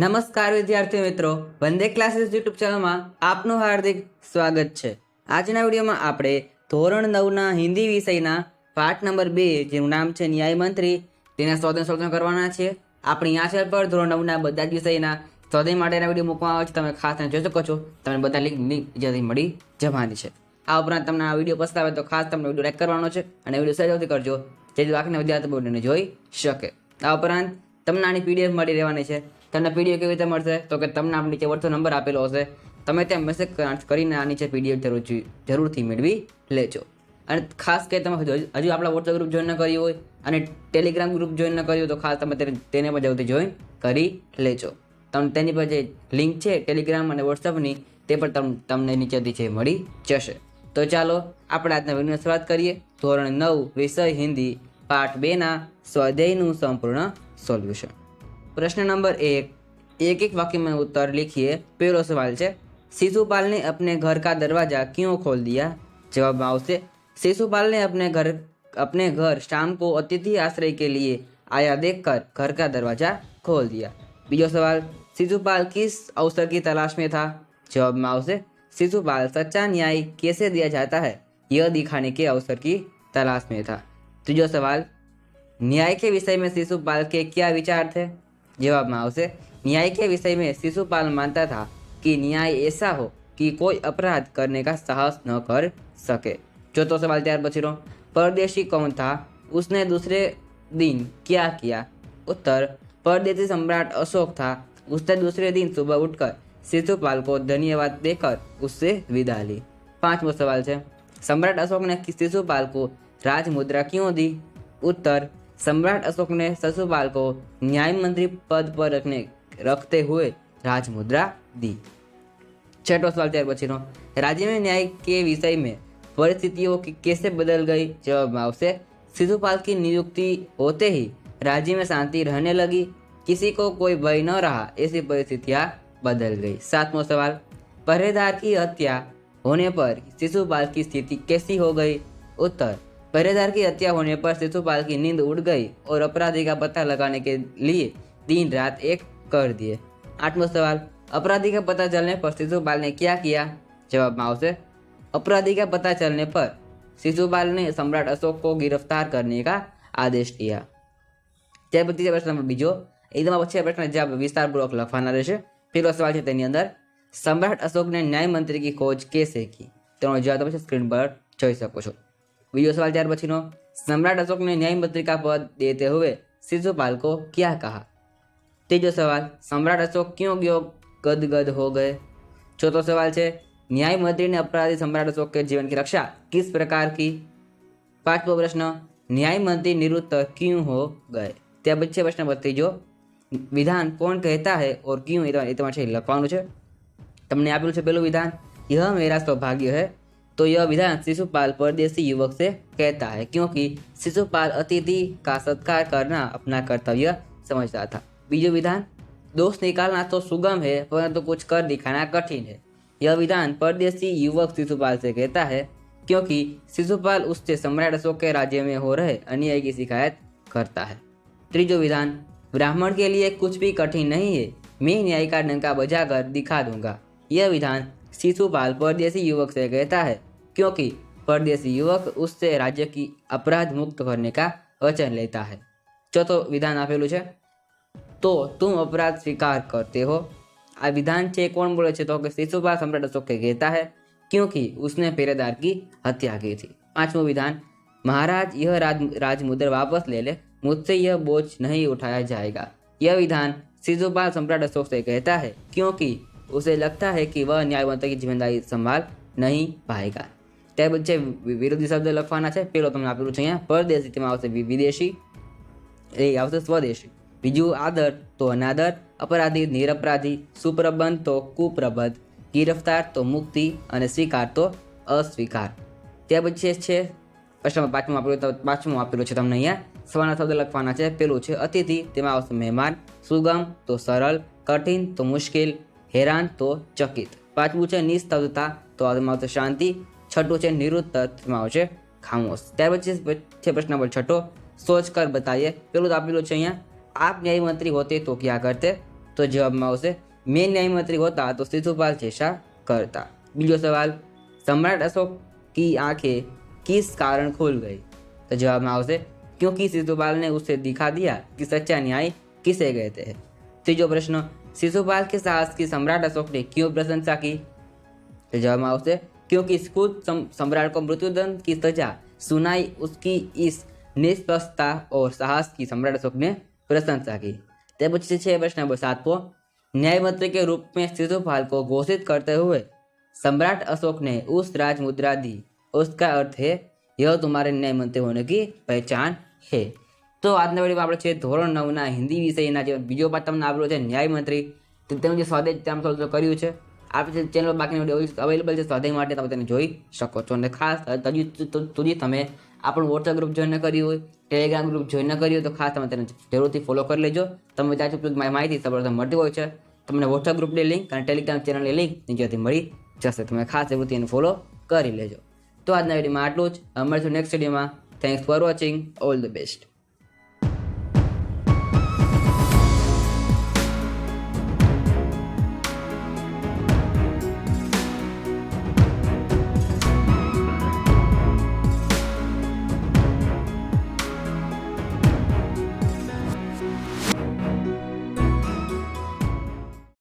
નમસ્કાર વિદ્યાર્થી મિત્રો, વંદે ક્લાસીસ યુટ્યુબ ચેનલમાં આપનું હાર્દિક સ્વાગત છે. આજના વિડીયોમાં આપણે ધોરણ નવના હિન્દી વિષયના પાઠ નંબર બે, જેનું નામ છે ન્યાય મંત્રી, તેના શોધન શોધન કરવાના છે. આપણી આ ચેનલ પર ધોરણ નવના બધા જ વિષયના શોધન માટેના વીડિયો મૂકવામાં આવે છે. તમે ખાસ જોઈ શકો છો. તમને બધા લિંક જલ્દી મળી જવાની છે. આ ઉપરાંત તમને આ વીડિયો પસંદ આવે તો ખાસ તમને વીડિયો લાઈક કરવાનો છે અને વીડિયો સહેજથી કરજો, જેથી બાકીના વિદ્યાર્થી વિડીયોને જોઈ શકે. આ ઉપરાંત તમને આની પીડીએફ મળી રહેવાની છે. તમને પીડીએફ કેવી રીતે મળશે? તો કે તમને આપણે નીચે વર્ષો નંબર આપેલો હશે. તમે ત્યાં મેસેજ કરીને આ નીચે પીડીએફ જરૂર જરૂરથી મેળવી લેજો. અને ખાસ કે તમે હજુ આપણા વોટ્સઅપ ગ્રુપ જોઈન ન કર્યું હોય અને ટેલિગ્રામ ગ્રુપ જોઈન ન કર્યું તો ખાસ તમે તેને પણ જલ્દી જોઈન કરી લેજો. તમને તેની પર જે લિંક છે ટેલિગ્રામ અને વોટ્સઅપની તે પણ તમ, તમને નીચેથી છે મળી જશે. તો ચાલો, આપણે આજના વિડીયોની શરૂઆત કરીએ. ધોરણ નવ, વિષય હિન્દી, પાઠ બેના સ્વાધ્યાયનું સંપૂર્ણ સોલ્યુશન. प्रश्न नंबर एक। एक एक वाक्य में उत्तर लिखिए पहला सवाल से शिशुपाल ने अपने घर का दरवाज़ा क्यों खोल दिया? जवाब में आवश्य शिशुपाल ने अपने घर अपने घर शाम को अतिथि आश्रय के लिए आया देखकर घर का दरवाज़ा खोल दिया। बीजो सवाल, शिशुपाल किस अवसर की तलाश में था? जवाब माओ से, शिशुपाल सच्चा न्याय कैसे दिया जाता है? यह दिखाने के अवसर की तलाश में था। तीजो सवाल, न्याय के विषय में शिशुपाल के क्या विचार थे? जवाब में आवश्य न्याय के विषय में शिशुपाल मानता था कि न्याय ऐसा हो कि कोई अपराध करने का साहस न कर सके चौथो सवाल ત્યાર પછીનો परदेशी कौन था उसने दूसरे दिन क्या किया उत्तर परदेशी सम्राट अशोक था उसने दूसरे दिन सुबह उठकर शिशुपाल को धन्यवाद देकर उससे विदा ली पांचवो सवाल है सम्राट अशोक ने शिशुपाल को राज मुद्रा क्यों दी उत्तर सम्राट अशोक ने शिशुपाल को न्याय मंत्री पद पर रखने रखते हुए राज मुद्रा दी छठो सवाल ત્યાર પછીનો राज्य में न्याय के विषय में परिस्थितियों की कैसे बदल गई जवाब में आवश्य शिशुपाल की नियुक्ति होते ही राज्य में शांति रहने लगी किसी को कोई भय न रहा ऐसी परिस्थितियां बदल गई सातवां सवाल पहरेदार की हत्या होने पर शिशुपाल की स्थिति कैसी हो गई उत्तर पहरेदार की हत्या होने पर शिशुपाल की नींद उड़ गई और अपराधी का पता लगाने के लिए दिन रात एक कर दिए आठवां सवाल अपराधी का पता चलने पर शिशुपाल ने क्या किया जवाब में आवश्य अपराधी का पता चलने पर शिशुपाल ने सम्राट अशोक को गिरफ्तार करने का आदेश किया ત્યાર પછી પ્રશ્ન નંબર બીજો એકદમ પછી પ્રશ્ન જવાબ વિસ્તારપૂર્વક લખવાના રહેશે પેલો સવાલ છે તેની અંદર સમ્રાટ અશોકને ન્યાય મંત્રી की खोज कैसे की તેનો જવાબ તમે સ્ક્રીન પર જોઈ શકો છો वीडियो સવાલ ત્યાર પછીનો. સમ્રાટ અશોકને ન્યાયમંત્રી પદ દેતે હુએ શિશુપાલ કો ક્યાં કહા? ત્રીજો સવાલ, સમ્રાટ અશોક ક્યો ગયો? ગદગદ હો ગયે. ચોથો સવાલ છે न्यायमंत्री ने अपराधी सम्राट अशोक के जीवन की रक्षा किस प्रकार की पांचवा प्रश्न न्यायमंत्री निरुक्त क्यों हो गए ત્યાર પછી પ્રશ્ન પર ત્રીજો, વિધાન કોણ કહેતા હે ઓર ક્યું એ તમારે લખવાનું છે. તમને આપેલું છે પેલું વિધાન, યહ મેરા સૌભાગ્ય હૈ तो यह विधान शिशुपाल परदेसी युवक से कहता है, क्योंकि शिशुपाल अतिथि का सत्कार करना अपना कर्तव्य समझता था। बीजो विधान, दोष निकालना तो सुगम है, परंतु तो कुछ कर दिखाना कठिन है। यह विधान परदेसी युवक शिशुपाल से कहता है, क्योंकि शिशुपाल उससे सम्राट अशोक के राज्य में हो रहे अन्याय की शिकायत करता है। त्रिजो विधान, ब्राह्मण के लिए कुछ भी कठिन नहीं है। मैं न्याय का डंका बजाकर दिखा दूँगा। यह विधान शिशुपाल परदेशी युवक से कहता है, क्योंकि परदेशी युवक उससे राज्य की अपराध मुक्त करने का वचन लेता है। चौथो विधान આપેલું છે તો તું અપરાધ સ્વીકાર કરતે હો આ से છે કોણ બોલે છે તો કે શિશુપાલ के कहता है, क्योंकि उसने पहरेदार की हत्या की थी। पांचवा विधान, महाराज, यह राज, राजमुद्र वापस ले ले, मुझसे यह बोझ नहीं उठाया जाएगा। यह विधान शिशुपाल सम्राट अशोक से कहता है, क्योंकि उसे लगता है कि वह न्यायमंत्री की जिम्मेदारी संभाल नहीं पाएगा ત્યાર પછી વિરોધી શબ્દ લખવાના છે પેલો તમને આપેલું છે અહીંયા પરદેશી તેમાં આવશે વિ- વિદેશી એ આવશે સ્વદેશી બીજું આદર તો અનાદર અપરાધી નિરપરાધી સુપ્રબંધ તો કુપ્રબંધ ગિરફ્તાર તો મુક્તિ અને સ્વીકાર તો અસ્વીકાર ત્યાર પછી છે પ્રશ્નમાં પાંચમું આપેલું તો પાંચમું આપેલું છે તમને અહીંયા સવારના શબ્દ લખવાના છે પેલું છે અતિથિ તેમાં આવશે મહેમાન સુગમ તો સરળ કઠિન તો મુશ્કેલ હેરાન તો ચકિત પાંચમું છે નિસ્તબ્ધતા તો આમાં આવશે શાંતિ છઠ્ઠું છે નિવૃત્ત તેમાં આવશે ખામોશ ત્યાર પછી છે પ્રશ્ન નંબર છઠ્ઠો सोच कर बताइए પેલું તો આપેલું છે અહીંયા આપ ન્યાય મંત્રી હોતે તો ક્યાં કરતે તો જવાબમાં આવશે મેં ન્યાયમંત્રી હોતા તો શિશુપાલ जैसा करता બીજો સવાલ सम्राट अशोक की आंखें किस कारण खुल गई तो जवाब में आवश्य क्योंकि शिशुपाल ने उसे दिखा दिया कि सच्चा न्याय किसे कहते हैं तीजो प्रश्न शिशुपाल के साहस की सम्राट अशोक ने क्यों प्रशंसा की तो जवाब में आवश्य क्योंकि खुद सम- सम्राट को मृत्युदंड की सजा सुनाई उसकी इस निष्पक्षता और साहस की सम्राट अशोक ने प्रशंसा की તે પછી છે પ્રશ્ન નંબર सातवो न्याय मंत्री के रूप में शिशुपाल को घोषित करते हुए सम्राट अशोक ने उस राज मुद्रा दी उसका अर्थ है यह तुम्हारे न्याय मंत्री होने की पहचान है તો આજના વિડીયોમાં આપણે છે ધોરણ નવના હિન્દી વિષયના જે બીજો પાઠ તમને આપેલો છે ન્યાય મંત્રી તો તેનું જે સ્વાદેજ ત્યાં થોડું કર્યું છે. આપણે ચેનલ બાકીની વીડિયો અવેલેબલ છે સ્વાધ્યાય માટે તમે તેને જોઈ શકો છો. અને ખાસ હજુ સુધી તમે આપણું વોટ્સઅપ ગ્રુપ જોઈન ન કર્યું હોય ટેલિગ્રામ ગ્રુપ જોઈન ન કર્યું હોય, તો ખાસ તમે તેને જરૂરથી ફોલો કરી લેજો. તમે ત્યાં મારી માહિતી સૌપ્રથમ મળતી હોય છે. તમને વોટ્સઅપ ગ્રુપની લિંક અને ટેલિગ્રામ ચેનલની લિંક નીચેથી મળી જશે. તમે ખાસ જરૂરથી એને ફોલો કરી લેજો. તો આજના વિડીયોમાં આટલું જ. મળીશું નેક્સ્ટ વિડીયોમાં thanks for watching all the best